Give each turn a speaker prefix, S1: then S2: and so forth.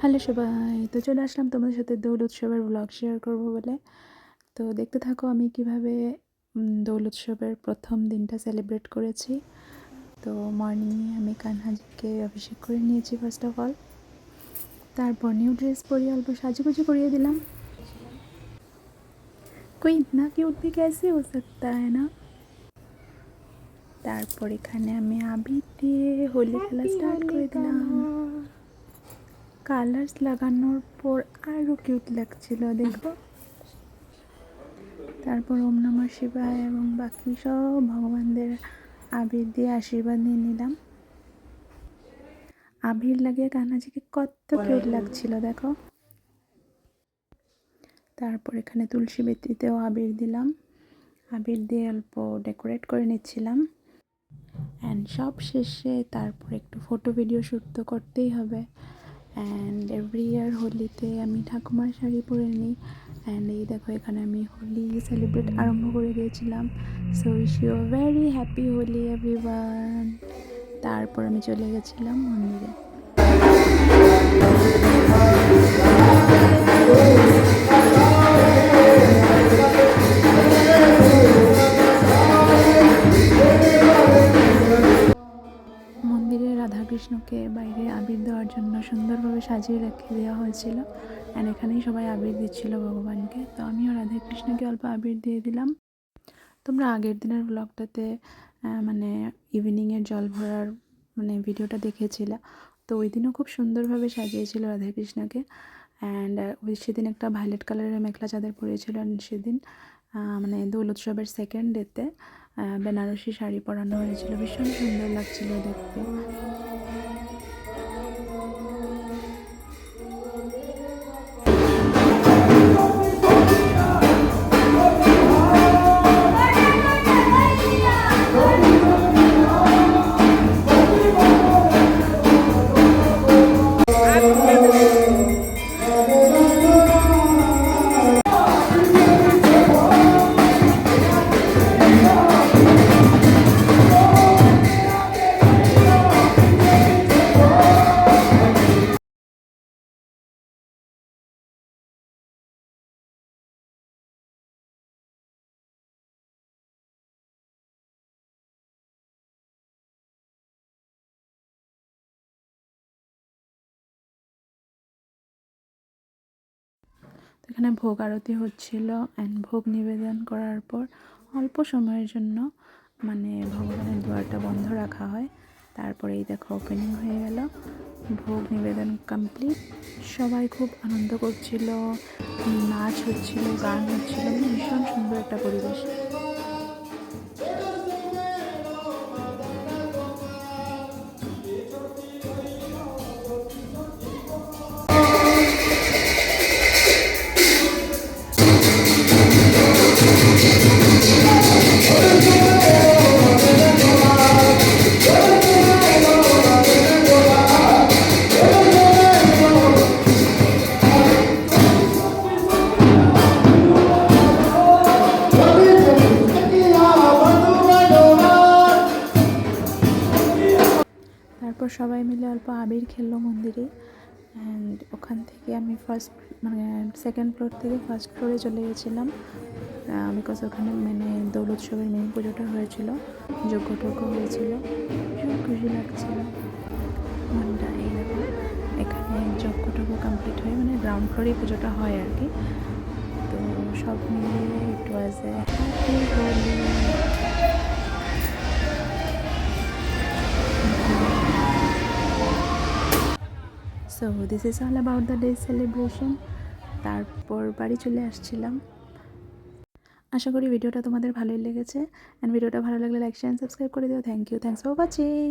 S1: Hello সবাই তো চলে আসলাম তোমাদের সাথে দৌল উৎসবের ব্লগ শেয়ার করব বলে। তো দেখতে থাকো আমি কীভাবে দৌল উৎসবের প্রথম দিনটা সেলিব্রেট করেছি। তো মর্নিংয়ে আমি কানহাজিকে অভিষেক করে নিয়েছি ফার্স্ট অফ অল তারপর নিউ ড্রেস পরিয়ে অল্প সাজুগুজু করিয়ে দিলাম। কই না কি উঠবি ক্যাসে ও সত্তা হ্যাঁ না? তারপর এখানে আমি আবির দিয়ে হোলি খেলা স্টার্ট করে দিলাম। কালার্স লাগানোর পর আরও কিউট লাগছিল দেখো তারপর ওম নমঃ শিবায় এবং বাকি সব ভগবানদের আবির দিয়ে আশীর্বাদ নিয়ে নিলাম। আবির লাগিয়ে কান্নাজিকে কত কিউট লাগছিল দেখো? তারপর এখানে তুলসী বেতিতেও আবির দিলাম। আবির দিয়ে অল্প ডেকোরেট করে নিচ্ছিলাম। অ্যান্ড সব শেষে তারপর একটু ফটো ভিডিও শ্যুট তো করতেই হবে। অ্যান্ড এভরি ইয়ার হোলিতে আমি ঠাকুমার শাড়ি পরে নিই। অ্যান্ড এই দেখো, এখানে আমি হোলি সেলিব্রেট আরম্ভ করে দিয়েছিলাম। So you very happy Holi everyone তারপর আমি চলে গেছিলাম মন্দিরে। রাধাকৃষ্ণকে বাইরে আবির দেওয়ার জন্য সুন্দরভাবে সাজিয়ে রেখে দেওয়া হয়েছিল। অ্যান্ড এখানেই সবাই আবির দিচ্ছিল ভগবানকে। তো আমিও রাধাকৃষ্ণকে অল্প আবির দিয়ে দিলাম। তোমরা আগের দিনের ব্লগটাতে মানে ইভিনিংয়ের জল ভরার মানে ভিডিওটা দেখেছিলে। তো ওই দিনও খুব সুন্দরভাবে সাজিয়েছিল রাধাকৃষ্ণকে অ্যান্ড ওই সেদিন একটা ভায়োলেট কালারের মেখলা চাদর and সেদিন মানে দোল উৎসবের সেকেন্ড ডেতে বেনারসি শাড়ি পরানো হয়েছিল। ভীষণ সুন্দর লাগছিল দেখতে। এখানে ভোগ আরতি হচ্ছিল অ্যান্ড ভোগ নিবেদন করার পর অল্প সময়ের জন্য মানে ভগবানের দুয়ারটা বন্ধ রাখা হয়। তারপরে এই দেখো ওপেনিং হয়ে গেল। ভোগ নিবেদন কমপ্লিট সবাই খুব আনন্দ করছিল। নাচ হচ্ছিল, গান হচ্ছিল। ভীষণ সুন্দর একটা পরিবেশ। তারপর সবাই মিলে অল্প আবির খেললো মন্দিরে। অ্যান্ড ওখান থেকে আমি ফার্স্ট মানে সেকেন্ড ফ্লোর থেকে ফার্স্ট ফ্লোরে চলে গেছিলাম বিকজ ওখানে মানে দৌল উৎসবের মেন পুজোটা হয়েছিল। যজ্ঞ টজ্ঞ হয়েছিল। ভীষণ খুশি লাগছিল। মনটা এই দেখো এখানে যজ্ঞ টজ্ঞ কমপ্লিট হয়ে মানে গ্রাউন্ড ফ্লোরেই পুজোটা হয় আর কি। তো সব মিলিয়ে it was a happy Holi so this is all about the day celebration তারপর বাড়ি চলে আসছিলাম। আশা করি ভিডিওটা তোমাদের ভালোই লেগেছে। অ্যান্ড ভিডিওটা ভালো লাগলে লাইক শেয়ার সাবস্ক্রাইব করে দিও। Thank you thanks for watching